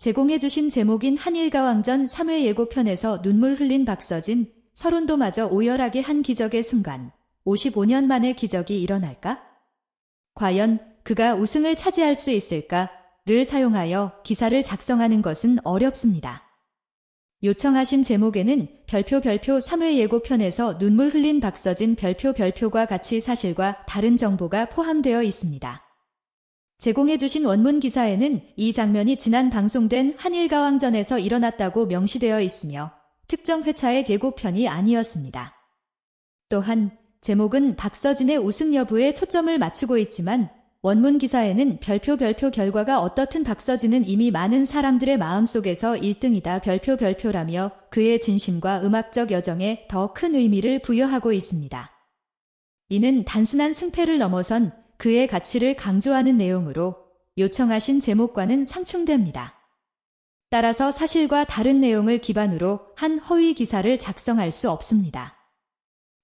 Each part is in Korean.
제공해주신 제목인 한일가왕전 3회 예고편에서 눈물 흘린 박서진, 서른도마저 오열하게 한 기적의 순간, 55년 만의 기적이 일어날까? 과연 그가 우승을 차지할 수 있을까?를 사용하여 기사를 작성하는 것은 어렵습니다. 요청하신 제목에는 별표 별표 3회 예고편에서 눈물 흘린 박서진 별표 별표과 같이 사실과 다른 정보가 포함되어 있습니다. 제공해주신 원문 기사에는 이 장면이 지난 방송된 한일가왕전에서 일어났다고 명시되어 있으며 특정 회차의 예고편이 아니었습니다. 또한 제목은 박서진의 우승 여부에 초점을 맞추고 있지만 원문 기사에는 별표 별표 결과가 어떻든 박서진은 이미 많은 사람들의 마음속에서 1등이다 별표 별표라며 그의 진심과 음악적 여정에 더 큰 의미를 부여하고 있습니다. 이는 단순한 승패를 넘어선 그의 가치를 강조하는 내용으로 요청하신 제목과는 상충됩니다. 따라서 사실과 다른 내용을 기반으로 한 허위 기사를 작성할 수 없습니다.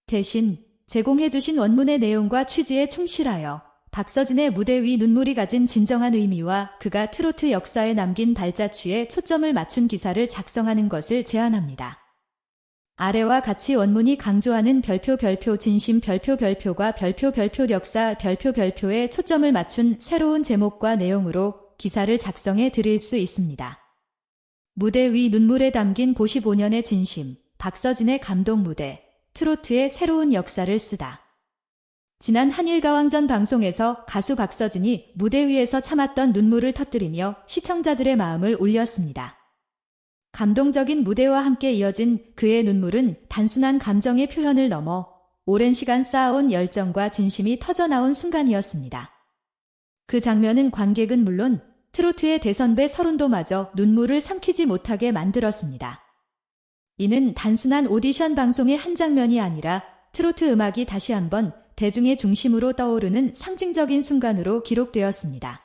대신 제공해주신 원문의 내용과 취지에 충실하여 박서진의 무대 위 눈물이 가진 진정한 의미와 그가 트로트 역사에 남긴 발자취에 초점을 맞춘 기사를 작성하는 것을 제안합니다. 아래와 같이 원문이 강조하는 별표 별표 진심 별표 별표가 별표 별표 역사 별표 별표에 초점을 맞춘 새로운 제목과 내용으로 기사를 작성해 드릴 수 있습니다. 무대 위 눈물에 담긴 55년의 진심, 박서진의 감동 무대, 트로트의 새로운 역사를 쓰다. 지난 한일가왕전 방송에서 가수 박서진이 무대 위에서 참았던 눈물을 터뜨리며 시청자들의 마음을 울렸습니다. 감동적인 무대와 함께 이어진 그의 눈물은 단순한 감정의 표현을 넘어 오랜 시간 쌓아온 열정과 진심이 터져나온 순간이었습니다. 그 장면은 관객은 물론 트로트의 대선배 서른도 마저 눈물을 삼키지 못하게 만들었습니다. 이는 단순한 오디션 방송의 한 장면이 아니라 트로트 음악이 다시 한번 대중의 중심으로 떠오르는 상징적인 순간으로 기록되었습니다.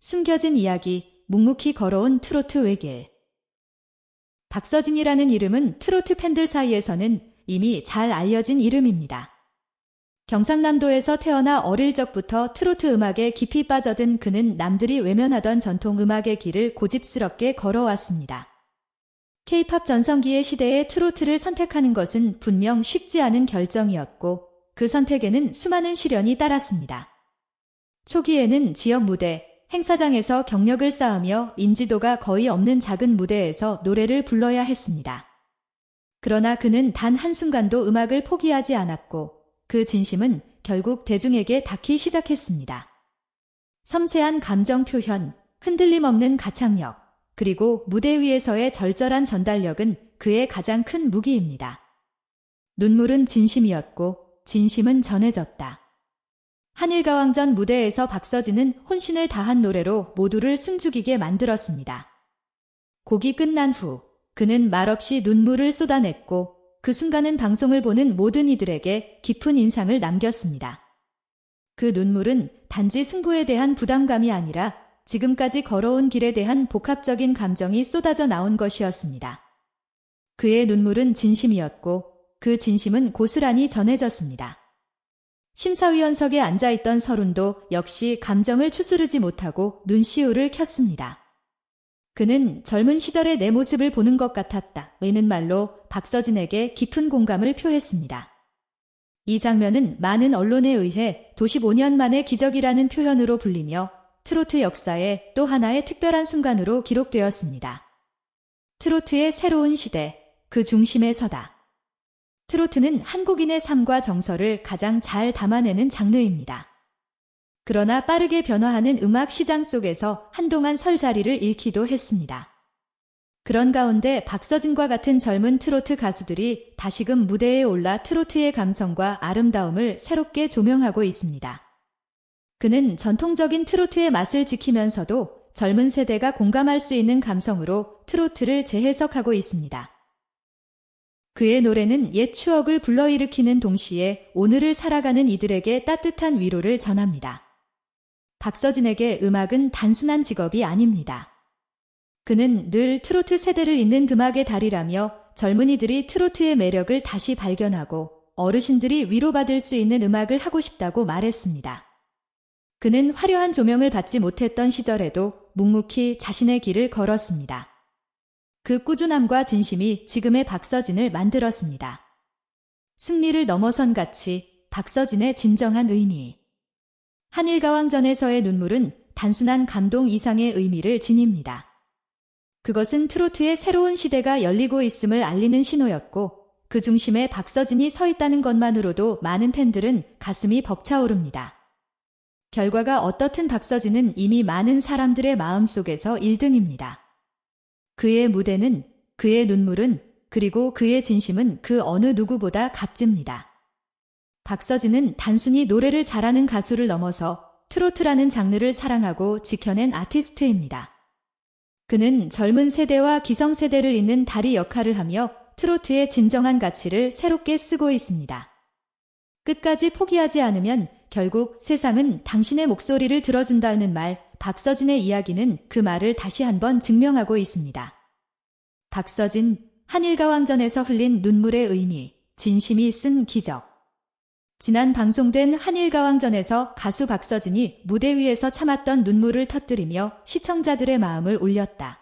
숨겨진 이야기, 묵묵히 걸어온 트로트 외길. 박서진이라는 이름은 트로트 팬들 사이에서는 이미 잘 알려진 이름입니다. 경상남도에서 태어나 어릴 적부터 트로트 음악에 깊이 빠져든 그는 남들이 외면하던 전통 음악의 길을 고집스럽게 걸어왔습니다. 케이팝 전성기의 시대에 트로트를 선택하는 것은 분명 쉽지 않은 결정이었고 그 선택에는 수많은 시련이 따랐습니다. 초기에는 지역 무대, 행사장에서 경력을 쌓으며 인지도가 거의 없는 작은 무대에서 노래를 불러야 했습니다. 그러나 그는 단 한순간도 음악을 포기하지 않았고 그 진심은 결국 대중에게 닿기 시작했습니다. 섬세한 감정 표현, 흔들림 없는 가창력, 그리고 무대 위에서의 절절한 전달력은 그의 가장 큰 무기입니다. 눈물은 진심이었고 진심은 전해졌다. 한일가왕전 무대에서 박서진은 혼신을 다한 노래로 모두를 숨죽이게 만들었습니다. 곡이 끝난 후 그는 말없이 눈물을 쏟아냈고 그 순간은 방송을 보는 모든 이들에게 깊은 인상을 남겼습니다. 그 눈물은 단지 승부에 대한 부담감이 아니라 지금까지 걸어온 길에 대한 복합적인 감정이 쏟아져 나온 것이었습니다. 그의 눈물은 진심이었고 그 진심은 고스란히 전해졌습니다. 심사위원석에 앉아있던 서른도 역시 감정을 추스르지 못하고 눈시울을 켰습니다. 그는 젊은 시절의 내 모습을 보는 것 같았다. 외는 말로 박서진에게 깊은 공감을 표했습니다. 이 장면은 많은 언론에 의해 도시 5년 만의 기적이라는 표현으로 불리며 트로트 역사의 또 하나의 특별한 순간으로 기록되었습니다. 트로트의 새로운 시대, 그 중심에 서다. 트로트는 한국인의 삶과 정서를 가장 잘 담아내는 장르입니다. 그러나 빠르게 변화하는 음악 시장 속에서 한동안 설 자리를 잃기도 했습니다. 그런 가운데 박서진과 같은 젊은 트로트 가수들이 다시금 무대에 올라 트로트의 감성과 아름다움을 새롭게 조명하고 있습니다. 그는 전통적인 트로트의 맛을 지키면서도 젊은 세대가 공감할 수 있는 감성으로 트로트를 재해석하고 있습니다. 그의 노래는 옛 추억을 불러일으키는 동시에 오늘을 살아가는 이들에게 따뜻한 위로를 전합니다. 박서진에게 음악은 단순한 직업이 아닙니다. 그는 늘 트로트 세대를 잇는 음악의 달이라며 젊은이들이 트로트의 매력을 다시 발견하고 어르신들이 위로받을 수 있는 음악을 하고 싶다고 말했습니다. 그는 화려한 조명을 받지 못했던 시절에도 묵묵히 자신의 길을 걸었습니다. 그 꾸준함과 진심이 지금의 박서진을 만들었습니다. 승리를 넘어선 가치, 박서진의 진정한 의미. 한일가왕전에서의 눈물은 단순한 감동 이상의 의미를 지닙니다. 그것은 트로트의 새로운 시대가 열리고 있음을 알리는 신호였고, 그 중심에 박서진이 서 있다는 것만으로도 많은 팬들은 가슴이 벅차오릅니다. 결과가 어떻든 박서진은 이미 많은 사람들의 마음속에서 1등입니다. 그의 무대는, 그의 눈물은, 그리고 그의 진심은 그 어느 누구보다 값집니다. 박서진은 단순히 노래를 잘하는 가수를 넘어서 트로트라는 장르를 사랑하고 지켜낸 아티스트입니다. 그는 젊은 세대와 기성세대를 잇는 다리 역할을 하며 트로트의 진정한 가치를 새롭게 쓰고 있습니다. 끝까지 포기하지 않으면 결국 세상은 당신의 목소리를 들어준다는 말, 박서진의 이야기는 그 말을 다시 한번 증명하고 있습니다. 박서진, 한일가왕전에서 흘린 눈물의 의미, 진심이 쓴 기적. 지난 방송된 한일가왕전에서 가수 박서진이 무대 위에서 참았던 눈물을 터뜨리며 시청자들의 마음을 울렸다.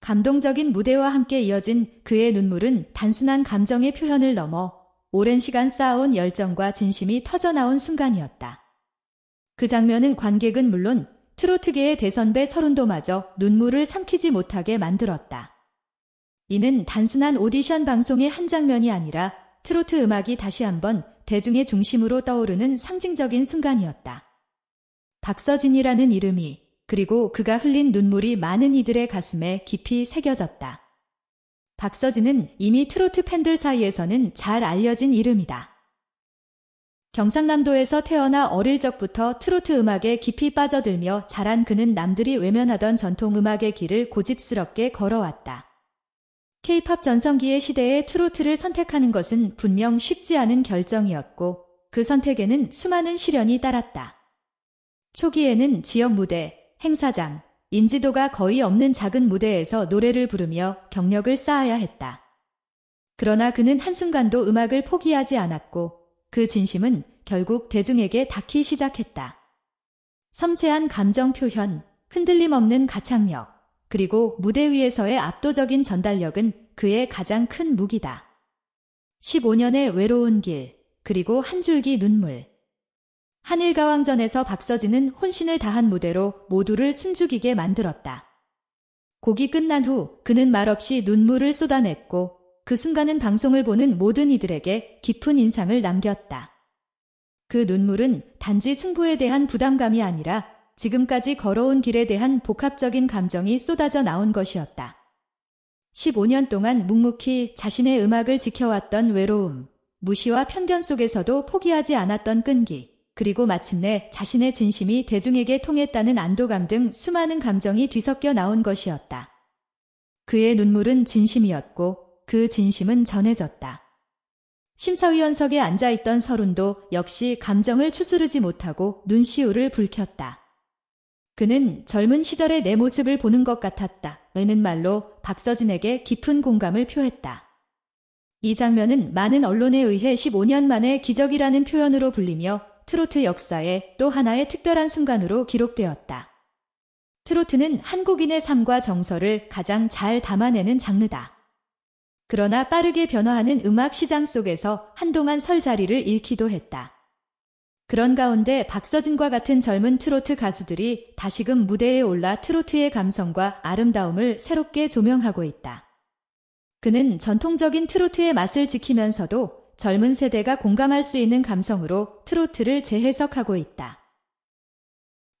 감동적인 무대와 함께 이어진 그의 눈물은 단순한 감정의 표현을 넘어 오랜 시간 쌓아온 열정과 진심이 터져나온 순간이었다. 그 장면은 관객은 물론 트로트계의 대선배 서른도마저 눈물을 삼키지 못하게 만들었다. 이는 단순한 오디션 방송의 한 장면이 아니라 트로트 음악이 다시 한번 대중의 중심으로 떠오르는 상징적인 순간이었다. 박서진이라는 이름이 그리고 그가 흘린 눈물이 많은 이들의 가슴에 깊이 새겨졌다. 박서진은 이미 트로트 팬들 사이에서는 잘 알려진 이름이다. 경상남도에서 태어나 어릴 적부터 트로트 음악에 깊이 빠져들며 자란 그는 남들이 외면하던 전통 음악의 길을 고집스럽게 걸어왔다. 케이팝 전성기의 시대에 트로트를 선택하는 것은 분명 쉽지 않은 결정이었고 그 선택에는 수많은 시련이 따랐다. 초기에는 지역 무대, 행사장, 인지도가 거의 없는 작은 무대에서 노래를 부르며 경력을 쌓아야 했다. 그러나 그는 한순간도 음악을 포기하지 않았고 그 진심은 결국 대중에게 닿기 시작했다. 섬세한 감정 표현, 흔들림 없는 가창력, 그리고 무대 위에서의 압도적인 전달력은 그의 가장 큰 무기다. 15년의 외로운 길, 그리고 한 줄기 눈물. 한일가왕전에서 박서진은 혼신을 다한 무대로 모두를 숨죽이게 만들었다. 곡이 끝난 후 그는 말없이 눈물을 쏟아냈고 그 순간은 방송을 보는 모든 이들에게 깊은 인상을 남겼다. 그 눈물은 단지 승부에 대한 부담감이 아니라 지금까지 걸어온 길에 대한 복합적인 감정이 쏟아져 나온 것이었다. 15년 동안 묵묵히 자신의 음악을 지켜왔던 외로움, 무시와 편견 속에서도 포기하지 않았던 끈기, 그리고 마침내 자신의 진심이 대중에게 통했다는 안도감 등 수많은 감정이 뒤섞여 나온 것이었다. 그의 눈물은 진심이었고 그 진심은 전해졌다. 심사위원석에 앉아있던 서른도 역시 감정을 추스르지 못하고 눈시울을 붉혔다. 그는 젊은 시절의 내 모습을 보는 것 같았다. 외는 말로 박서진에게 깊은 공감을 표했다. 이 장면은 많은 언론에 의해 15년 만에 기적이라는 표현으로 불리며 트로트 역사의 또 하나의 특별한 순간으로 기록되었다. 트로트는 한국인의 삶과 정서를 가장 잘 담아내는 장르다. 그러나 빠르게 변화하는 음악 시장 속에서 한동안 설 자리를 잃기도 했다. 그런 가운데 박서진과 같은 젊은 트로트 가수들이 다시금 무대에 올라 트로트의 감성과 아름다움을 새롭게 조명하고 있다. 그는 전통적인 트로트의 맛을 지키면서도 젊은 세대가 공감할 수 있는 감성으로 트로트를 재해석하고 있다.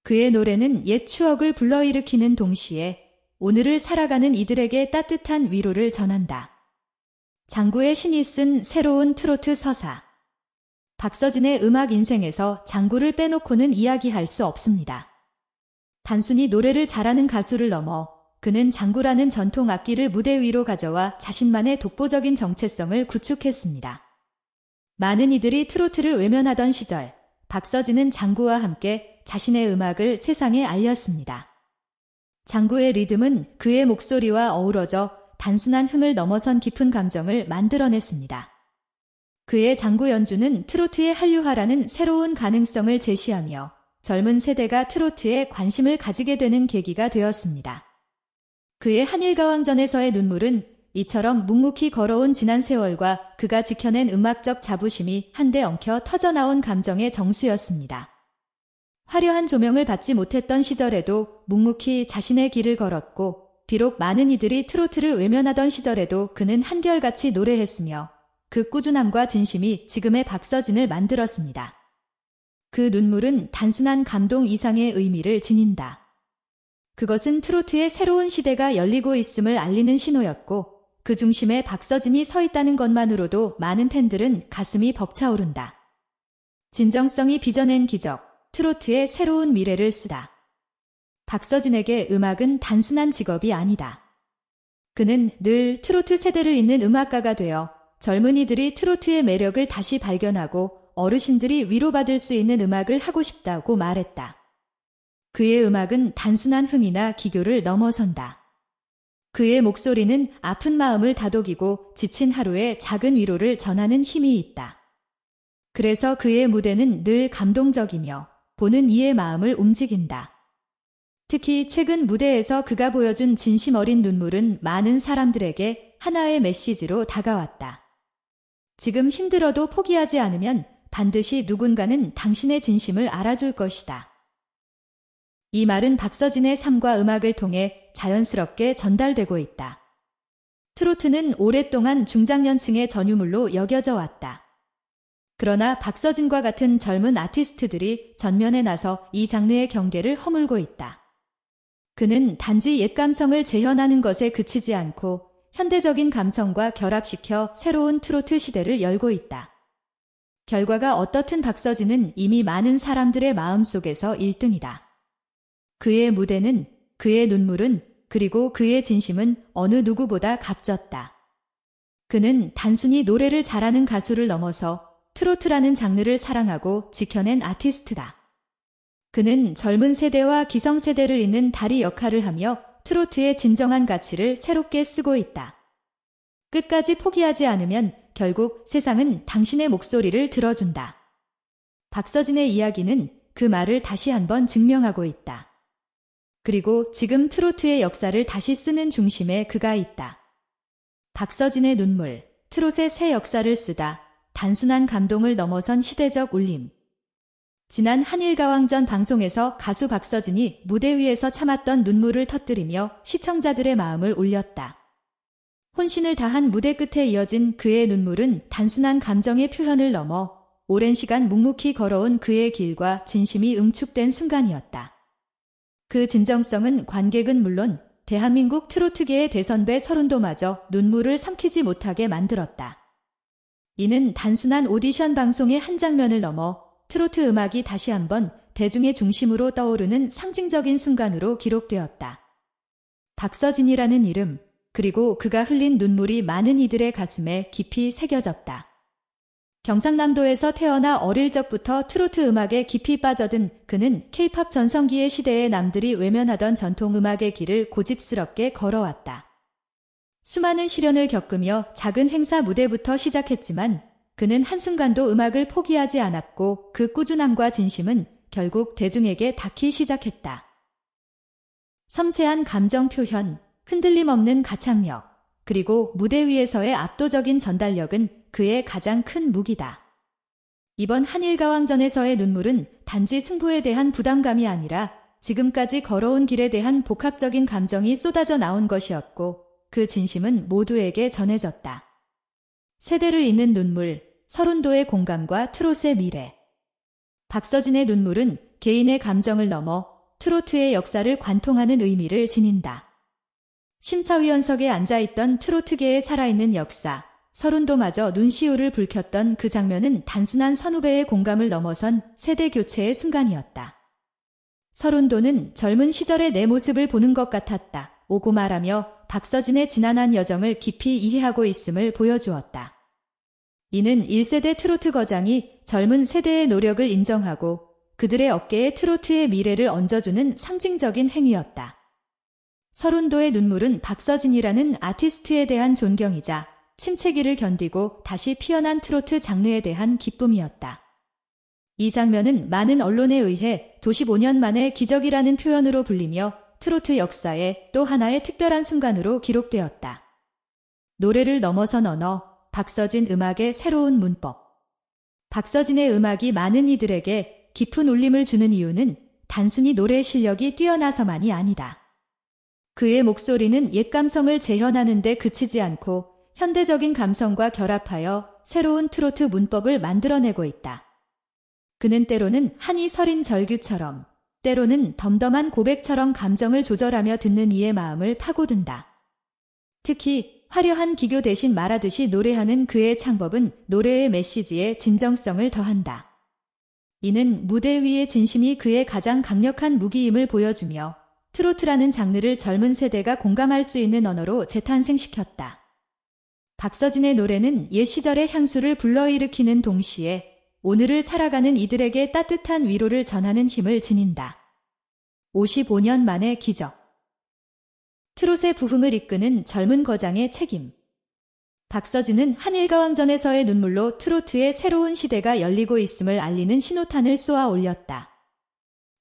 그의 노래는 옛 추억을 불러일으키는 동시에 오늘을 살아가는 이들에게 따뜻한 위로를 전한다. 장구의 신이 쓴 새로운 트로트 서사. 박서진의 음악 인생에서 장구를 빼놓고는 이야기할 수 없습니다. 단순히 노래를 잘하는 가수를 넘어 그는 장구라는 전통 악기를 무대 위로 가져와 자신만의 독보적인 정체성을 구축했습니다. 많은 이들이 트로트를 외면하던 시절 박서진은 장구와 함께 자신의 음악을 세상에 알렸습니다. 장구의 리듬은 그의 목소리와 어우러져 단순한 흥을 넘어선 깊은 감정을 만들어냈습니다. 그의 장구 연주는 트로트의 한류화라는 새로운 가능성을 제시하며 젊은 세대가 트로트에 관심을 가지게 되는 계기가 되었습니다. 그의 한일가왕전에서의 눈물은 이처럼 묵묵히 걸어온 지난 세월과 그가 지켜낸 음악적 자부심이 한데 엉켜 터져나온 감정의 정수였습니다. 화려한 조명을 받지 못했던 시절에도 묵묵히 자신의 길을 걸었고 비록 많은 이들이 트로트를 외면하던 시절에도 그는 한결같이 노래했으며 그 꾸준함과 진심이 지금의 박서진을 만들었습니다. 그 눈물은 단순한 감동 이상의 의미를 지닌다. 그것은 트로트의 새로운 시대가 열리고 있음을 알리는 신호였고 그 중심에 박서진이 서 있다는 것만으로도 많은 팬들은 가슴이 벅차오른다. 진정성이 빚어낸 기적, 트로트의 새로운 미래를 쓰다. 박서진에게 음악은 단순한 직업이 아니다. 그는 늘 트로트 세대를 잇는 음악가가 되어 젊은이들이 트로트의 매력을 다시 발견하고 어르신들이 위로받을 수 있는 음악을 하고 싶다고 말했다. 그의 음악은 단순한 흥이나 기교를 넘어선다. 그의 목소리는 아픈 마음을 다독이고 지친 하루의 작은 위로를 전하는 힘이 있다. 그래서 그의 무대는 늘 감동적이며 보는 이의 마음을 움직인다. 특히 최근 무대에서 그가 보여준 진심 어린 눈물은 많은 사람들에게 하나의 메시지로 다가왔다. 지금 힘들어도 포기하지 않으면 반드시 누군가는 당신의 진심을 알아줄 것이다. 이 말은 박서진의 삶과 음악을 통해 자연스럽게 전달되고 있다. 트로트는 오랫동안 중장년층의 전유물로 여겨져 왔다. 그러나 박서진과 같은 젊은 아티스트들이 전면에 나서 이 장르의 경계를 허물고 있다. 그는 단지 옛 감성을 재현하는 것에 그치지 않고 현대적인 감성과 결합시켜 새로운 트로트 시대를 열고 있다. 결과가 어떻든 박서진은 이미 많은 사람들의 마음속에서 1등이다. 그의 무대는, 그의 눈물은, 그리고 그의 진심은 어느 누구보다 값졌다. 그는 단순히 노래를 잘하는 가수를 넘어서 트로트라는 장르를 사랑하고 지켜낸 아티스트다. 그는 젊은 세대와 기성세대를 잇는 다리 역할을 하며 트로트의 진정한 가치를 새롭게 쓰고 있다. 끝까지 포기하지 않으면 결국 세상은 당신의 목소리를 들어준다. 박서진의 이야기는 그 말을 다시 한번 증명하고 있다. 그리고 지금 트로트의 역사를 다시 쓰는 중심에 그가 있다. 박서진의 눈물, 트롯의 새 역사를 쓰다, 단순한 감동을 넘어선 시대적 울림. 지난 한일가왕전 방송에서 가수 박서진이 무대 위에서 참았던 눈물을 터뜨리며 시청자들의 마음을 울렸다. 혼신을 다한 무대 끝에 이어진 그의 눈물은 단순한 감정의 표현을 넘어 오랜 시간 묵묵히 걸어온 그의 길과 진심이 응축된 순간이었다. 그 진정성은 관객은 물론 대한민국 트로트계의 대선배 서른도마저 눈물을 삼키지 못하게 만들었다. 이는 단순한 오디션 방송의 한 장면을 넘어 트로트 음악이 다시 한번 대중의 중심으로 떠오르는 상징적인 순간으로 기록되었다. 박서진이라는 이름, 그리고 그가 흘린 눈물이 많은 이들의 가슴에 깊이 새겨졌다. 경상남도에서 태어나 어릴 적부터 트로트 음악에 깊이 빠져든 그는 케이팝 전성기의 시대에 남들이 외면하던 전통 음악의 길을 고집스럽게 걸어왔다. 수많은 시련을 겪으며 작은 행사 무대부터 시작했지만 그는 한순간도 음악을 포기하지 않았고 그 꾸준함과 진심은 결국 대중에게 닿기 시작했다. 섬세한 감정 표현, 흔들림 없는 가창력, 그리고 무대 위에서의 압도적인 전달력은 그의 가장 큰 무기다. 이번 한일가왕전에서의 눈물은 단지 승부에 대한 부담감이 아니라 지금까지 걸어온 길에 대한 복합적인 감정이 쏟아져 나온 것이었고 그 진심은 모두에게 전해졌다. 세대를 잇는 눈물, 서른도의 공감과 트롯의 미래. 박서진의 눈물은 개인의 감정을 넘어 트로트의 역사를 관통하는 의미를 지닌다. 심사위원석에 앉아있던 트로트계의 살아있는 역사, 서른도마저 눈시울을 붉혔던 그 장면은 단순한 선후배의 공감을 넘어선 세대 교체의 순간이었다. 서른도는 젊은 시절의 내 모습을 보는 것 같았다. 오고 말하며 박서진의 지난한 여정을 깊이 이해하고 있음을 보여주었다. 이는 1세대 트로트 거장이 젊은 세대의 노력을 인정하고 그들의 어깨에 트로트의 미래를 얹어주는 상징적인 행위였다. 서른도의 눈물은 박서진이라는 아티스트에 대한 존경이자 침체기를 견디고 다시 피어난 트로트 장르에 대한 기쁨이었다. 이 장면은 많은 언론에 의해 95년 만에 기적이라는 표현으로 불리며 트로트 역사의 또 하나의 특별한 순간으로 기록되었다. 노래를 넘어선 언어, 박서진 음악의 새로운 문법. 박서진의 음악이 많은 이들에게 깊은 울림을 주는 이유는 단순히 노래 실력이 뛰어나서만이 아니다. 그의 목소리는 옛 감성을 재현하는 데 그치지 않고 현대적인 감성과 결합하여 새로운 트로트 문법을 만들어내고 있다. 그는 때로는 한이 서린 절규처럼, 때로는 덤덤한 고백처럼 감정을 조절하며 듣는 이의 마음을 파고든다. 특히 화려한 기교 대신 말하듯이 노래하는 그의 창법은 노래의 메시지에 진정성을 더한다. 이는 무대 위의 진심이 그의 가장 강력한 무기임을 보여주며 트로트라는 장르를 젊은 세대가 공감할 수 있는 언어로 재탄생시켰다. 박서진의 노래는 옛 시절의 향수를 불러일으키는 동시에 오늘을 살아가는 이들에게 따뜻한 위로를 전하는 힘을 지닌다. 55년 만의 기적. 트롯의 부흥을 이끄는 젊은 거장의 책임. 박서진은 한일가왕전에서의 눈물로 트로트의 새로운 시대가 열리고 있음을 알리는 신호탄을 쏘아 올렸다.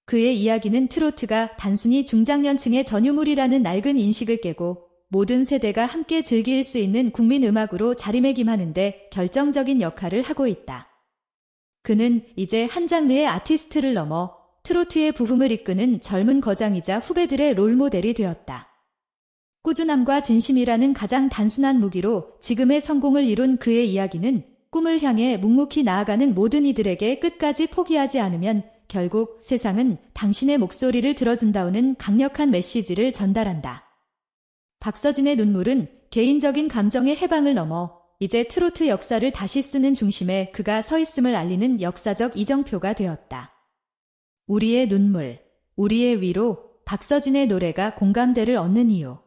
그의 이야기는 트로트가 단순히 중장년층의 전유물이라는 낡은 인식을 깨고 모든 세대가 함께 즐길 수 있는 국민 음악으로 자리매김하는데 결정적인 역할을 하고 있다. 그는 이제 한 장르의 아티스트를 넘어 트로트의 부흥을 이끄는 젊은 거장이자 후배들의 롤모델이 되었다. 꾸준함과 진심이라는 가장 단순한 무기로 지금의 성공을 이룬 그의 이야기는 꿈을 향해 묵묵히 나아가는 모든 이들에게 끝까지 포기하지 않으면 결국 세상은 당신의 목소리를 들어준다오는 강력한 메시지를 전달한다. 박서진의 눈물은 개인적인 감정의 해방을 넘어 이제 트로트 역사를 다시 쓰는 중심에 그가 서 있음을 알리는 역사적 이정표가 되었다. 우리의 눈물, 우리의 위로, 박서진의 노래가 공감대를 얻는 이유.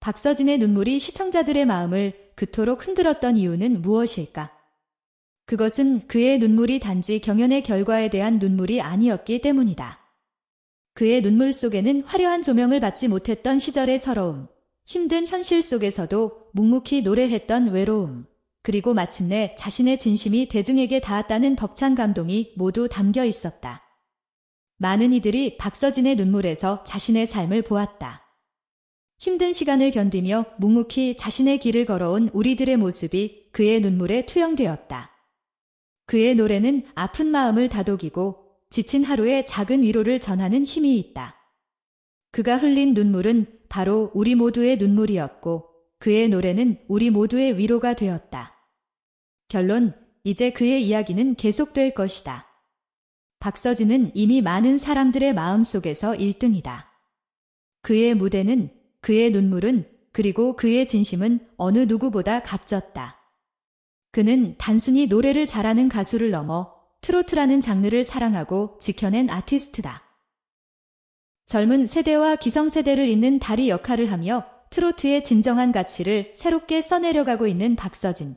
박서진의 눈물이 시청자들의 마음을 그토록 흔들었던 이유는 무엇일까? 그것은 그의 눈물이 단지 경연의 결과에 대한 눈물이 아니었기 때문이다. 그의 눈물 속에는 화려한 조명을 받지 못했던 시절의 서러움, 힘든 현실 속에서도 묵묵히 노래했던 외로움, 그리고 마침내 자신의 진심이 대중에게 닿았다는 벅찬 감동이 모두 담겨 있었다. 많은 이들이 박서진의 눈물에서 자신의 삶을 보았다. 힘든 시간을 견디며 묵묵히 자신의 길을 걸어온 우리들의 모습이 그의 눈물에 투영되었다. 그의 노래는 아픈 마음을 다독이고 지친 하루의 작은 위로를 전하는 힘이 있다. 그가 흘린 눈물은 바로 우리 모두의 눈물이었고 그의 노래는 우리 모두의 위로가 되었다. 결론, 이제 그의 이야기는 계속될 것이다. 박서진은 이미 많은 사람들의 마음속에서 1등이다. 그의 무대는 그의 눈물은 그리고 그의 진심은 어느 누구보다 값졌다. 그는 단순히 노래를 잘하는 가수를 넘어 트로트라는 장르를 사랑하고 지켜낸 아티스트다. 젊은 세대와 기성세대를 잇는 다리 역할을 하며 트로트의 진정한 가치를 새롭게 써내려가고 있는 박서진.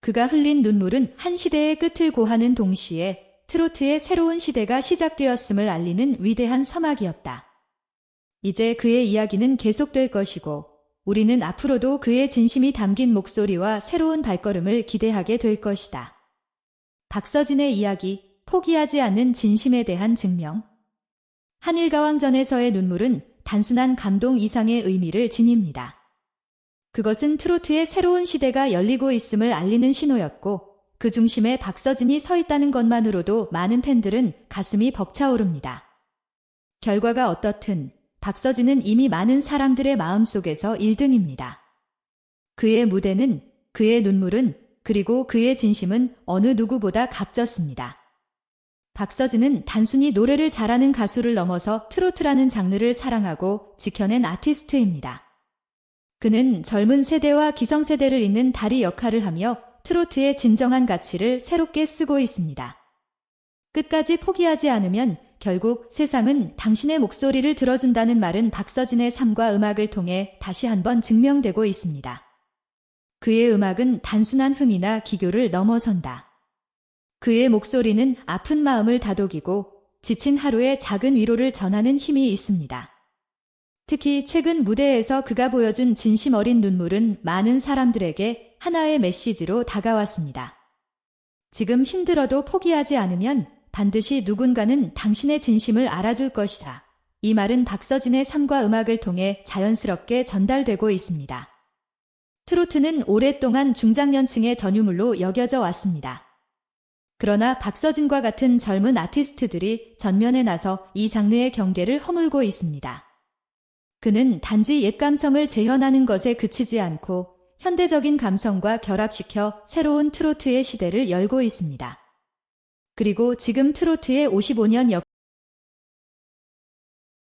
그가 흘린 눈물은 한 시대의 끝을 고하는 동시에 트로트의 새로운 시대가 시작되었음을 알리는 위대한 서막이었다. 이제 그의 이야기는 계속될 것이고 우리는 앞으로도 그의 진심이 담긴 목소리와 새로운 발걸음을 기대하게 될 것이다. 박서진의 이야기, 포기하지 않는 진심에 대한 증명. 한일가왕전에서의 눈물은 단순한 감동 이상의 의미를 지닙니다. 그것은 트로트의 새로운 시대가 열리고 있음을 알리는 신호였고 그 중심에 박서진이 서 있다는 것만으로도 많은 팬들은 가슴이 벅차오릅니다. 결과가 어떻든 박서진은 이미 많은 사람들의 마음속에서 1등입니다. 그의 무대는, 그의 눈물은, 그리고 그의 진심은 어느 누구보다 값졌습니다. 박서진은 단순히 노래를 잘하는 가수를 넘어서 트로트라는 장르를 사랑하고 지켜낸 아티스트입니다. 그는 젊은 세대와 기성세대를 잇는 다리 역할을 하며 트로트의 진정한 가치를 새롭게 쓰고 있습니다. 끝까지 포기하지 않으면 결국 세상은 당신의 목소리를 들어준다는 말은 박서진의 삶과 음악을 통해 다시 한번 증명되고 있습니다. 그의 음악은 단순한 흥이나 기교를 넘어선다. 그의 목소리는 아픈 마음을 다독이고 지친 하루의 작은 위로를 전하는 힘이 있습니다. 특히 최근 무대에서 그가 보여준 진심 어린 눈물은 많은 사람들에게 하나의 메시지로 다가왔습니다. 지금 힘들어도 포기하지 않으면 반드시 누군가는 당신의 진심을 알아줄 것이다. 이 말은 박서진의 삶과 음악을 통해 자연스럽게 전달되고 있습니다. 트로트는 오랫동안 중장년층의 전유물로 여겨져 왔습니다. 그러나 박서진과 같은 젊은 아티스트들이 전면에 나서 이 장르의 경계를 허물고 있습니다. 그는 단지 옛 감성을 재현하는 것에 그치지 않고 현대적인 감성과 결합시켜 새로운 트로트의 시대를 열고 있습니다. 그리고 지금 트로트의 55년 역